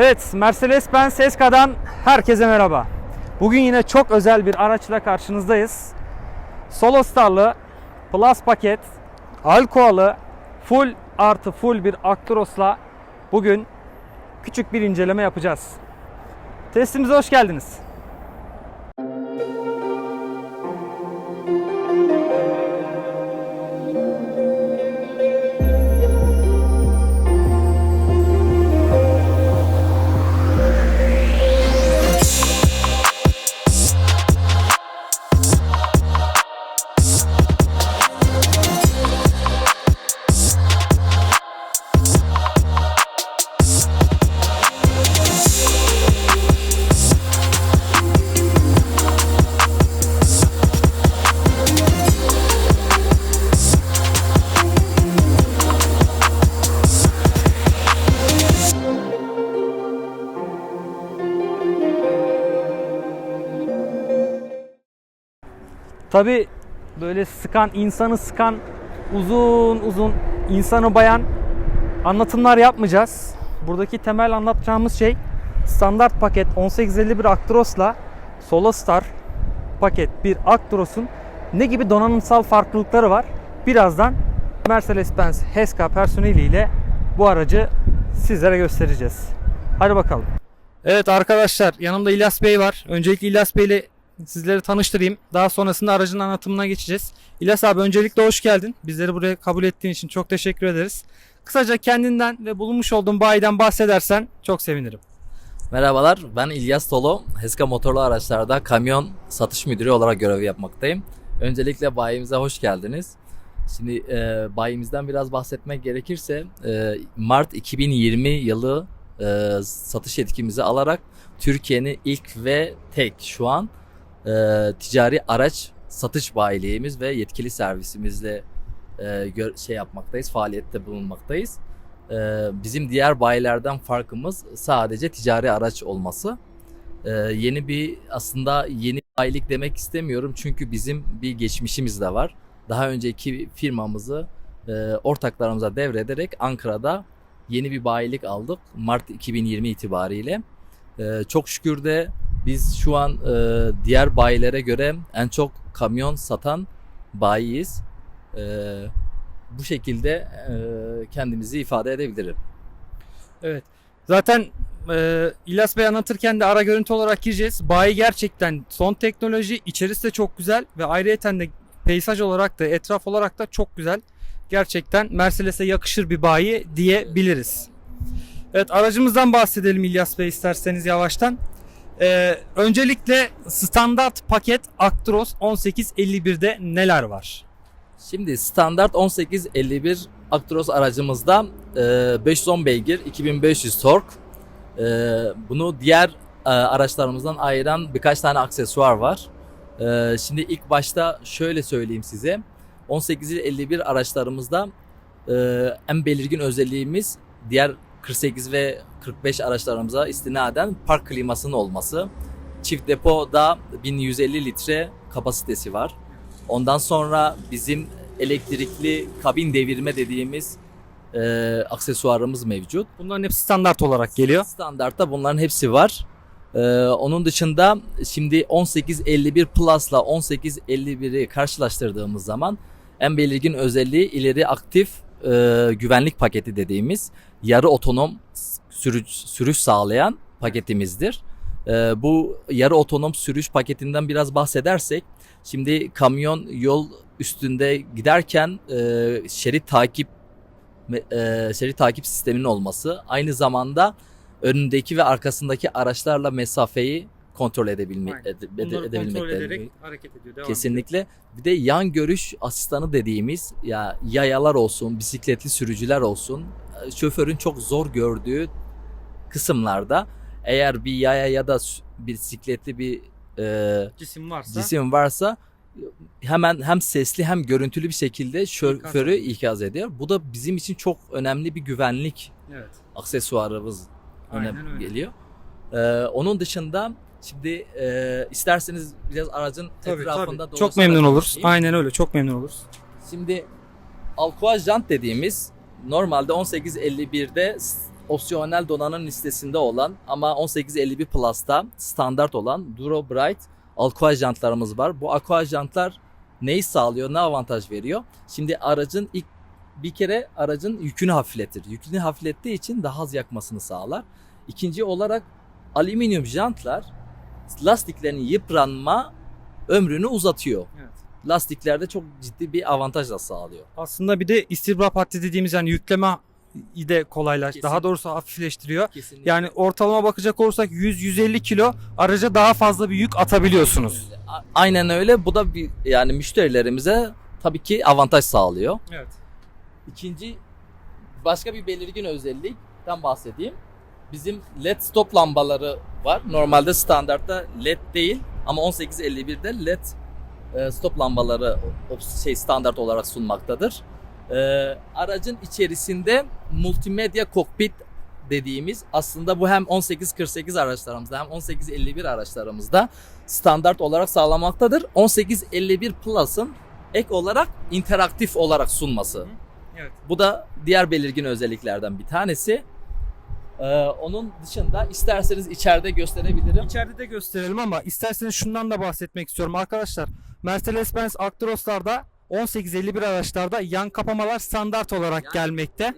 Evet, Mercedes-Benz Eska'dan herkese merhaba. Bugün yine çok özel bir araçla karşınızdayız. Solo Star'lı Plus paket, Alcoa'lı full artı full bir Actros'la bugün küçük bir inceleme yapacağız. Testimize hoş geldiniz. Tabi böyle sıkan, insanı sıkan uzun uzun insanı bayan anlatımlar yapmayacağız. Buradaki temel anlatacağımız şey standart paket 1851 Actros'la Solo Star paket bir Actros'un ne gibi donanımsal farklılıkları var? Birazdan Mercedes-Benz Heska personeliyle bu aracı sizlere göstereceğiz. Hadi bakalım. Evet arkadaşlar yanımda İlyas Bey var. Öncelikle İlyas Bey ile sizleri tanıştırayım. Daha sonrasında aracın anlatımına geçeceğiz. İlyas abi öncelikle hoş geldin. Bizleri buraya kabul ettiğin için çok teşekkür ederiz. Kısaca kendinden ve bulunmuş olduğun bayiden bahsedersen çok sevinirim. Merhabalar, ben İlyas Tolo. Heska Motorlu Araçlar'da kamyon satış müdürü olarak görev yapmaktayım. Öncelikle bayimize hoş geldiniz. Şimdi e, bayimizden biraz bahsetmek gerekirse e, Mart 2020 yılı e, satış yetkimizi alarak Türkiye'nin ilk ve tek şu an e, ticari araç satış bayiliğimiz ve yetkili servisimizle e, şey yapmaktayız, faaliyette bulunmaktayız. Ee, bizim diğer bayilerden farkımız sadece ticari araç olması. Ee, yeni bir aslında yeni bayilik demek istemiyorum çünkü bizim bir geçmişimiz de var. Daha önceki firmamızı e, ortaklarımıza devrederek Ankara'da yeni bir bayilik aldık Mart 2020 itibariyle. Ee, çok şükür de biz şu an e, diğer bayilere göre en çok kamyon satan bayiyiz. Ee, bu şekilde e, kendimizi ifade edebilirim. Evet. Zaten e, İlyas Bey anlatırken de ara görüntü olarak gireceğiz. Bayi gerçekten son teknoloji, içerisi de çok güzel ve ayrıyeten de peyzaj olarak da etraf olarak da çok güzel. Gerçekten Mercedes'e yakışır bir bayi diyebiliriz. Evet aracımızdan bahsedelim İlyas Bey isterseniz yavaştan. E, öncelikle standart paket Actros 1851'de neler var? Şimdi standart 1851 Actros aracımızda e, 510 beygir, 2500 tork. E, bunu diğer e, araçlarımızdan ayıran birkaç tane aksesuar var. E, şimdi ilk başta şöyle söyleyeyim size. 1851 araçlarımızda e, en belirgin özelliğimiz diğer 48 ve 45 araçlarımıza istinaden park klimasının olması. Çift depoda 1150 litre kapasitesi var. Ondan sonra bizim elektrikli kabin devirme dediğimiz e, aksesuarımız mevcut. Bunların hepsi standart olarak geliyor. Standartta bunların hepsi var. E, onun dışında şimdi 1851 Plus'la 1851'i karşılaştırdığımız zaman en belirgin özelliği ileri aktif e, güvenlik paketi dediğimiz yarı otonom sürüş, sürüş sağlayan paketimizdir. E, bu yarı otonom sürüş paketinden biraz bahsedersek Şimdi kamyon yol üstünde giderken e, şerit takip e, şerit takip sisteminin olması aynı zamanda önündeki ve arkasındaki araçlarla mesafeyi kontrol edebilme Aynen. ede, ede- Bunları kontrol ederek hareket ediyor. Devam ediyor. Kesinlikle. Bir de yan görüş asistanı dediğimiz ya yayalar olsun, bisikletli sürücüler olsun, e, şoförün çok zor gördüğü kısımlarda eğer bir yaya ya da bisikletli bir e, Cisim varsa cisim varsa hemen hem sesli hem görüntülü bir şekilde şoförü ediyor. ikaz ediyor. Bu da bizim için çok önemli bir güvenlik evet. aksesuarımız öyle. geliyor. Ee, onun dışında şimdi e, isterseniz biraz aracın Tabii, etrafında tabii. Çok memnun oluruz. anlatayım. Aynen öyle. Çok memnun oluruz. Şimdi Alcoa jant dediğimiz normalde 1851'de opsiyonel donanım listesinde olan ama 1851 Plus'ta standart olan Duro Bright Aqua jantlarımız var. Bu Aqua jantlar neyi sağlıyor, ne avantaj veriyor? Şimdi aracın ilk bir kere aracın yükünü hafifletir. Yükünü hafiflettiği için daha az yakmasını sağlar. İkinci olarak alüminyum jantlar lastiklerin yıpranma ömrünü uzatıyor. Evet. Lastiklerde çok ciddi bir avantaj da sağlıyor. Aslında bir de istibra haddi dediğimiz yani yükleme de kolaylaş, daha doğrusu hafifleştiriyor. Kesinlikle. Yani ortalama bakacak olursak 100-150 kilo araca daha fazla bir yük atabiliyorsunuz. Aynen öyle. Bu da bir yani müşterilerimize tabii ki avantaj sağlıyor. Evet. İkinci başka bir belirgin özellikten bahsedeyim. Bizim LED stop lambaları var. Normalde standartta LED değil ama 1851'de LED e, stop lambaları şey standart olarak sunmaktadır. E, aracın içerisinde multimedya kokpit dediğimiz aslında bu hem 1848 araçlarımızda hem 1851 araçlarımızda standart olarak sağlamaktadır. 1851 Plus'ın ek olarak interaktif olarak sunması. Evet. Bu da diğer belirgin özelliklerden bir tanesi. Ee, onun dışında isterseniz içeride gösterebilirim. İçeride de gösterelim ama isterseniz şundan da bahsetmek istiyorum arkadaşlar. Mercedes-Benz Actros'larda 1851 araçlarda yan kapamalar standart olarak Yan gelmekte.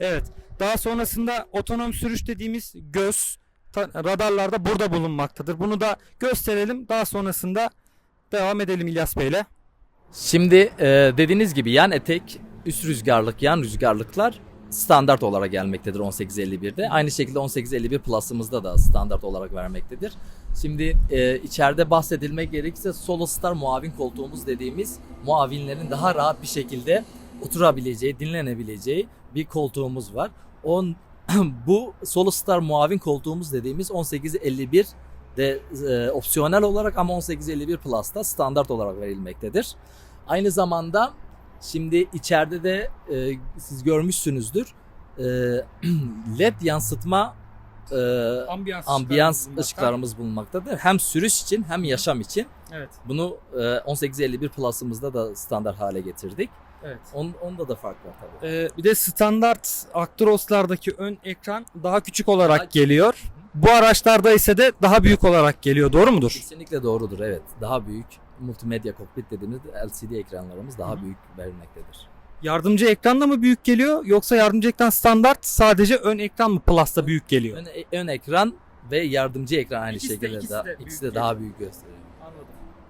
Evet. Daha sonrasında otonom sürüş dediğimiz göz ta- radarlarda burada bulunmaktadır. Bunu da gösterelim. Daha sonrasında devam edelim İlyas Bey'le. Şimdi e, dediğiniz gibi yan etek, üst rüzgarlık, yan rüzgarlıklar standart olarak gelmektedir 1851'de. Aynı şekilde 1851 Plus'ımızda da standart olarak vermektedir. Şimdi e, içeride bahsedilmek gerekirse Solo Star muavin koltuğumuz dediğimiz muavinlerin daha rahat bir şekilde oturabileceği, dinlenebileceği bir koltuğumuz var. On, bu Solo Star muavin koltuğumuz dediğimiz 1851 de e, opsiyonel olarak ama 1851 Plus'ta standart olarak verilmektedir. Aynı zamanda şimdi içeride de e, siz görmüşsünüzdür e, LED yansıtma e, Ambiyans, ambiyans ışıklarımız bulunmaktadır. Hem sürüş için hem yaşam için. Evet. Bunu e, 1851 Plus'ımızda da standart hale getirdik. Evet. On, onda da fark var tabii. Ee, bir de standart Actros'lardaki ön ekran daha küçük olarak Daha- geliyor. Bu araçlarda ise de daha büyük olarak geliyor. Doğru mudur? Kesinlikle doğrudur evet. Daha büyük multimedya kokpit dediğimiz LCD ekranlarımız daha Hı büyük verilmektedir. Yardımcı ekran da mı büyük geliyor yoksa yardımcı ekran standart sadece ön ekran mı Plus'ta büyük geliyor? Ön, ön ekran ve yardımcı ekran aynı İkisi de- şekilde ikisi da, de ikisi de daha büyük gösteriyor.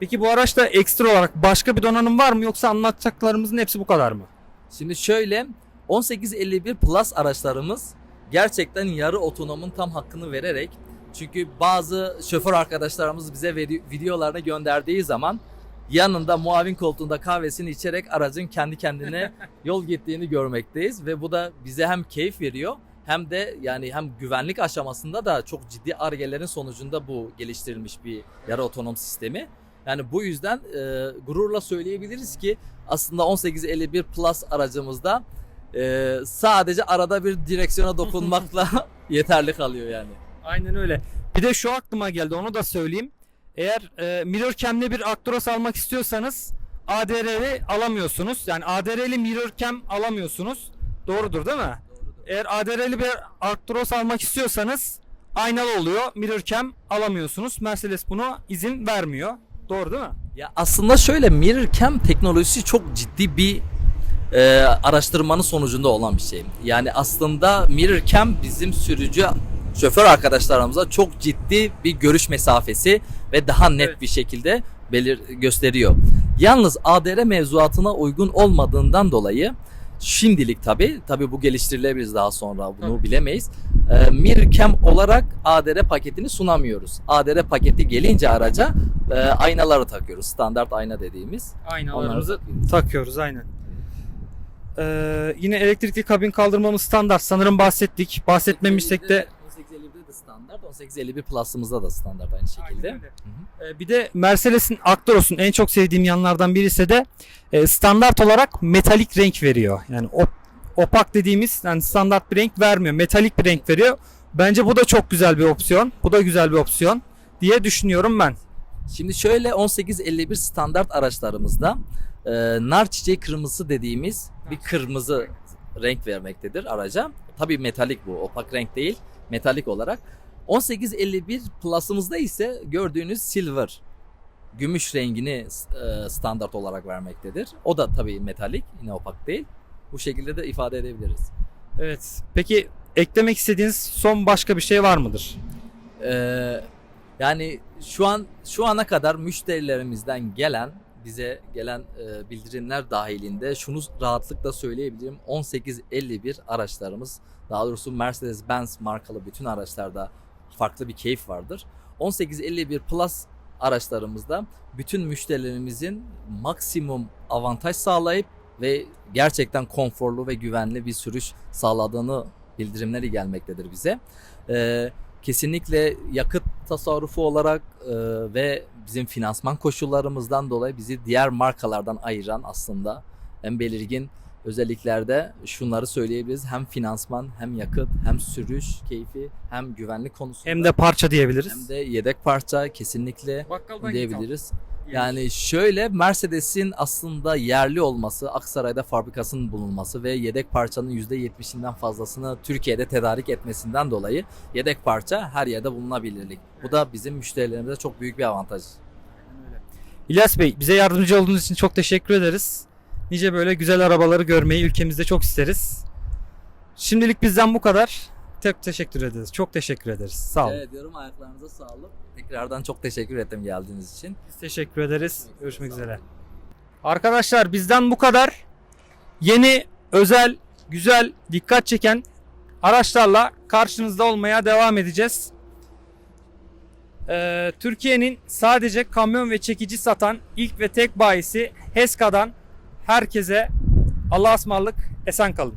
Peki bu araçta ekstra olarak başka bir donanım var mı yoksa anlatacaklarımızın hepsi bu kadar mı? Şimdi şöyle 1851 Plus araçlarımız gerçekten yarı otonomun tam hakkını vererek çünkü bazı şoför arkadaşlarımız bize videolarını gönderdiği zaman yanında muavin koltuğunda kahvesini içerek aracın kendi kendine yol gittiğini görmekteyiz ve bu da bize hem keyif veriyor hem de yani hem güvenlik aşamasında da çok ciddi argelerin sonucunda bu geliştirilmiş bir yarı otonom sistemi. Yani bu yüzden e, gururla söyleyebiliriz ki aslında 1851 Plus aracımızda e, sadece arada bir direksiyona dokunmakla yeterli kalıyor yani. Aynen öyle. Bir de şu aklıma geldi onu da söyleyeyim. Eğer e, mirror cam'li bir Actros almak istiyorsanız ADR'li alamıyorsunuz. Yani ADR'li mirror cam alamıyorsunuz. Doğrudur değil mi? Eğer ADR'li bir Actros almak istiyorsanız aynalı oluyor. Mirror cam alamıyorsunuz. Mercedes buna izin vermiyor. Doğru değil mi? Ya aslında şöyle mirror cam teknolojisi çok ciddi bir e, araştırmanın sonucunda olan bir şey. Yani aslında mirror cam bizim sürücü şoför arkadaşlarımıza çok ciddi bir görüş mesafesi ve daha net Evet. bir şekilde belir gösteriyor. Yalnız ADR mevzuatına uygun olmadığından dolayı şimdilik tabi tabi bu geliştirilebilir daha sonra bunu Tabii. bilemeyiz. E, cam olarak ADR paketini sunamıyoruz. ADR paketi gelince araca e, aynaları takıyoruz. Standart ayna dediğimiz. Aynalarımızı takıyoruz. takıyoruz aynen. Ee, yine elektrikli kabin kaldırmamız standart. Sanırım bahsettik. Bahsetmemişsek de 1851'de de standart, 1851 Plus'ımızda da standart aynı şekilde. Aynen öyle. Ee, bir de Mercedes'in Actros'un en çok sevdiğim yanlardan birisi de e, standart olarak metalik renk veriyor. Yani op, opak dediğimiz yani standart bir renk vermiyor. Metalik bir renk veriyor. Bence bu da çok güzel bir opsiyon. Bu da güzel bir opsiyon diye düşünüyorum ben. Şimdi şöyle 1851 standart araçlarımızda e, nar çiçeği kırmızısı dediğimiz bir kırmızı renk vermektedir araca. tabii metalik bu. Opak renk değil. Metalik olarak. 1851 Plus'ımızda ise gördüğünüz silver gümüş rengini e, standart olarak vermektedir. O da tabii metalik, yine opak değil. Bu şekilde de ifade edebiliriz. Evet. Peki eklemek istediğiniz son başka bir şey var mıdır? Ee, yani şu an şu ana kadar müşterilerimizden gelen bize gelen e, bildirimler dahilinde şunu rahatlıkla söyleyebilirim. 1851 araçlarımız daha doğrusu Mercedes-Benz markalı bütün araçlarda farklı bir keyif vardır. 1851 Plus araçlarımızda bütün müşterilerimizin maksimum avantaj sağlayıp ve gerçekten konforlu ve güvenli bir sürüş sağladığını bildirimleri gelmektedir bize. Ee, kesinlikle yakıt tasarrufu olarak e, ve bizim finansman koşullarımızdan dolayı bizi diğer markalardan ayıran aslında en belirgin özelliklerde şunları söyleyebiliriz. Hem finansman, hem yakıt, hem sürüş keyfi, hem güvenlik konusunda. Hem de parça diyebiliriz. hem de yedek parça kesinlikle Bakkaldan diyebiliriz. Yani şöyle Mercedes'in aslında yerli olması, Aksaray'da fabrikasının bulunması ve yedek parçanın %70'inden fazlasını Türkiye'de tedarik etmesinden dolayı yedek parça her yerde bulunabilirlik. Bu da bizim müşterilerimize çok büyük bir avantaj. İlyas Bey bize yardımcı olduğunuz için çok teşekkür ederiz. Nice böyle güzel arabaları görmeyi ülkemizde çok isteriz. Şimdilik bizden bu kadar. Çok teşekkür ederiz. Çok teşekkür ederiz. Sağ olun. Evet diyorum ayaklarınıza sağlık. Tekrardan çok teşekkür ettim geldiğiniz için. Biz teşekkür ederiz. Görüşmek üzere. Arkadaşlar bizden bu kadar. Yeni, özel, güzel, dikkat çeken araçlarla karşınızda olmaya devam edeceğiz. Ee, Türkiye'nin sadece kamyon ve çekici satan ilk ve tek bayisi Heska'dan herkese Allah'a ısmarladık. Esen kalın.